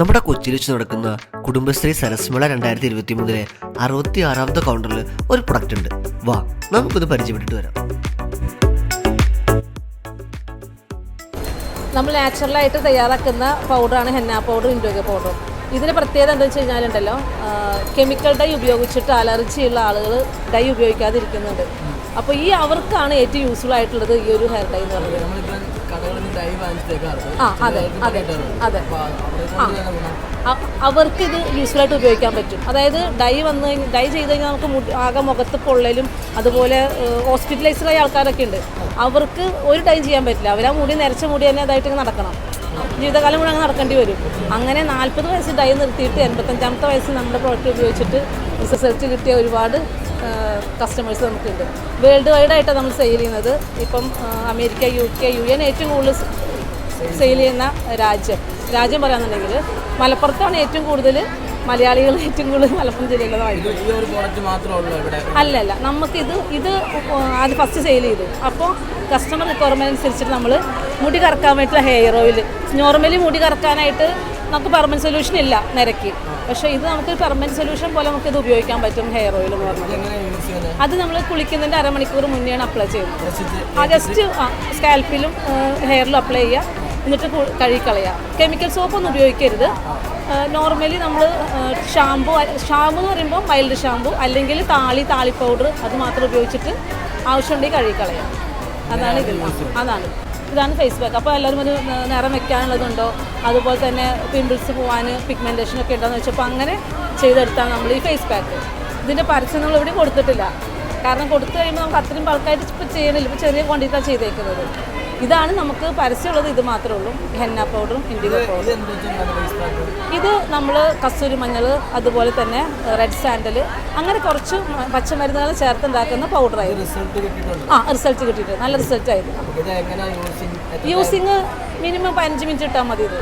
നമ്മുടെ കൊച്ചിയിൽ വെച്ച് നടക്കുന്ന കുടുംബശ്രീ സരസ്മേള രണ്ടായിരത്തി ഇരുപത്തി മൂന്നിലെ അറുപത്തി ആറാമത്തെ കൗണ്ടറിൽ ഒരു പ്രൊഡക്റ്റ് ഉണ്ട്. വാ നമുക്കൊന്ന് പരിചയപ്പെട്ടിട്ട് വരാം. നമ്മൾ നാച്ചുറലായിട്ട് തയ്യാറാക്കുന്ന പൗഡറാണ് ഹെന്ന പൗഡർ ഇൻഡോഗ പൗഡർ ഇതിന് പ്രത്യേകത എന്താ വെച്ച് കഴിഞ്ഞാലുണ്ടല്ലോ കെമിക്കൽ ഡൈ ഉപയോഗിച്ചിട്ട് അലർജിയുള്ള ആളുകൾ ഡൈ ഉപയോഗിക്കാതിരിക്കുന്നുണ്ട്. അപ്പോൾ ഈ അവർക്കാണ് ഏറ്റവും യൂസ്ഫുൾ ആയിട്ടുള്ളത് ഈ ഒരു ഹെയർ ഡൈ എന്ന് പറയുന്നത്. ആ അതെ അതെ. അതെ. ആ. അ- അവർക്ക് ഇത് യൂസ്ഫുൾ ആയിട്ട് ഉപയോഗിക്കാൻ പറ്റും. അതായത് ഡൈ വന്ന് ഡൈ ചെയ്ത് കഴിഞ്ഞാൽ നമുക്ക് ആകെ മുഖത്ത് പൊള്ളലും അതുപോലെ ഹോസ്പിറ്റലൈസ്ഡായ ആൾക്കാരൊക്കെ ഉണ്ട്. അവർക്ക് ഒരു ടൈം ചെയ്യാൻ പറ്റില്ല. അവർ ആ മുടി നരച്ച മുടി തന്നെ അതായിട്ട് നടക്കണം. ജീവിതകാലം മുഴുവൻ അങ്ങ് നടക്കേണ്ടി വരും. അങ്ങനെ നാൽപ്പത് വയസ്സ് ഡൈ നിർത്തിയിട്ട് എൺപത്തഞ്ചാമത്തെ വയസ്സിൽ നമ്മുടെ പ്രോഡക്റ്റ് ഉപയോഗിച്ചിട്ട് റിസർച്ച് കിട്ടിയ ഒരുപാട് കസ്റ്റമേഴ്സ് നമുക്കുണ്ട്. വേൾഡ് വൈഡ് ആയിട്ടാണ് നമ്മൾ സെയിൽ ചെയ്യുന്നത്. ഇപ്പം America U K U N ഏറ്റവും കൂടുതൽ സെയിൽ ചെയ്യുന്ന രാജ്യം. രാജ്യം പറയാന്നുണ്ടെങ്കിൽ മലപ്പുറത്താണ് ഏറ്റവും കൂടുതൽ മലയാളികൾ ഏറ്റവും കൂടുതൽ മലപ്പുറം ജില്ലയിലുള്ളതായിരുന്നു അല്ലല്ല നമുക്കിത് ഇത് ആദ്യം ഫസ്റ്റ് സെയിൽ ചെയ്തു. അപ്പോൾ കസ്റ്റമർ റിക്വയർമെന്റ് അനുസരിച്ചിട്ട് നമ്മൾ മുടി കറക്കാൻ വേണ്ടിയിട്ടുള്ള ഹെയർ ഓയിൽ നോർമലി മുടി കറക്കാനായിട്ട് നമുക്ക് പെർമനന്റ് സൊല്യൂഷൻ ഇല്ല നിരക്ക്. പക്ഷേ ഇത് നമുക്ക് പെർമനന്റ് സൊല്യൂഷൻ പോലെ നമുക്ക് ഇത് ഉപയോഗിക്കാൻ പറ്റും ഹെയർ ഓയിൽ എന്ന് പറഞ്ഞാൽ. അത് നമ്മൾ കുളിക്കുന്നതിന്റെ അരമണിക്കൂർ മുന്നെയാണ് അപ്ലൈ ചെയ്യുന്നത്. ആ ജസ്റ്റ് സ്കാൽപ്പിലും ഹെയറിലും അപ്ലൈ ചെയ്യുക. എന്നിട്ട് കഴുകിക്കളയുക കെമിക്കൽ സോപ്പൊന്നും ഉപയോഗിക്കരുത്. നോർമലി നമ്മൾ ഷാമ്പു ഷാമ്പു എന്ന് പറയുമ്പോൾ മൈൽഡ് ഷാമ്പു അല്ലെങ്കിൽ താളി താളി പൗഡർ അത് മാത്രം ഉപയോഗിച്ചിട്ട് ആവശ്യമുണ്ടെങ്കിൽ കഴുകിക്കളയാം. അതാണ് ഇത് അതാണ്. ഇതാണ് ഫേസ് പാക്ക് അപ്പോൾ എല്ലാവരും ഒരു നിറം വെക്കാനുള്ളതുണ്ടോ? അതുപോലെ തന്നെ പിമ്പിൾസ് പോകാൻ പിഗ്മെന്റേഷൻ ഒക്കെ ഉണ്ടോയെന്ന് വെച്ചപ്പോൾ അങ്ങനെ ചെയ്തെടുത്താണ് നമ്മൾ ഈ ഫേസ് പാക്ക് ഇതിന്റെ പരസ്യം നമ്മൾ ഇവിടെ കൊടുത്തിട്ടില്ല. കാരണം കൊടുത്തു കഴിയുമ്പോൾ നമുക്ക് അത്രയും ബൾക്കായിട്ട് ഇപ്പോൾ ചെയ്യണില്ല. ഇപ്പോൾ ചെറിയ ക്വാണ്ടിറ്റിയാണ് ചെയ്തേക്കുന്നത്. ഇതാണ് നമുക്ക് പരസ്യമുള്ളത് ഇത് മാത്രമേ ഉള്ളൂ. ഹെന്ന പൗഡറും ഇൻഡിഗോ പൗഡറും ഇത് നമ്മൾ കസ്തൂരി മഞ്ഞൾ അതുപോലെ തന്നെ റെഡ് സാൻഡൽ അങ്ങനെ കുറച്ച് പച്ചമരുന്നുകൾ ചേർത്ത് ഉണ്ടാക്കുന്ന പൗഡറായിരുന്നു ആ റിസൾട്ട് കിട്ടിയിട്ട് നല്ല റിസൾട്ട് ആയിരുന്നു. യൂസിങ് മിനിമം പതിനഞ്ച് മിനിറ്റ് ഇട്ടാൽ മതി ഇത്.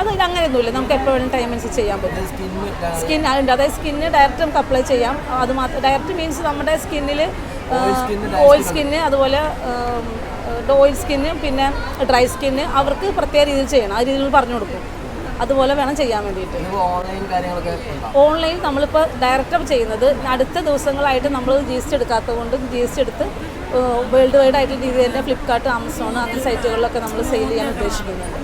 അത് അങ്ങനെയൊന്നുമില്ല. നമുക്ക് എപ്പോൾ വേണം ടൈം അനുസരിച്ച് ചെയ്യാൻ പറ്റും. സ്കിന്നുണ്ട് സ്കിൻ ഉണ്ട്. അതായത് സ്കിന്ന് ഡയറക്റ്റ് നമുക്ക് അപ്ലൈ ചെയ്യാം. അത് മാത്രം ഡയറക്റ്റ് മീൻസ് നമ്മുടെ സ്കിന്നിൽ ഓയിൽ സ്കിന്ന് അതുപോലെ ഓയിൽ സ്കിന്ന് പിന്നെ ഡ്രൈ സ്കിന്ന് അവർക്ക് പ്രത്യേക രീതിയിൽ ചെയ്യണം. ആ രീതിയിൽ പറഞ്ഞു കൊടുക്കും. അതുപോലെ വേണം ചെയ്യാൻ വേണ്ടിയിട്ട്. ഓൺലൈൻ നമ്മളിപ്പോൾ ഡയറക്റ്റ് ചെയ്യുന്നത് അടുത്ത ദിവസങ്ങളായിട്ട് നമ്മൾ ജി എസ് ടി എടുക്കാത്തത് കൊണ്ട് ജി എസ് ടി എടുത്ത് വേൾഡ് വൈഡ് ആയിട്ടുള്ള രീതിയിൽ തന്നെ ഫ്ലിപ്കാർട്ട് ആമസോൺ അങ്ങനെ സൈറ്റുകളിലൊക്കെ നമ്മൾ സെയിൽ ചെയ്യാൻ ഉദ്ദേശിക്കുന്നുണ്ട്.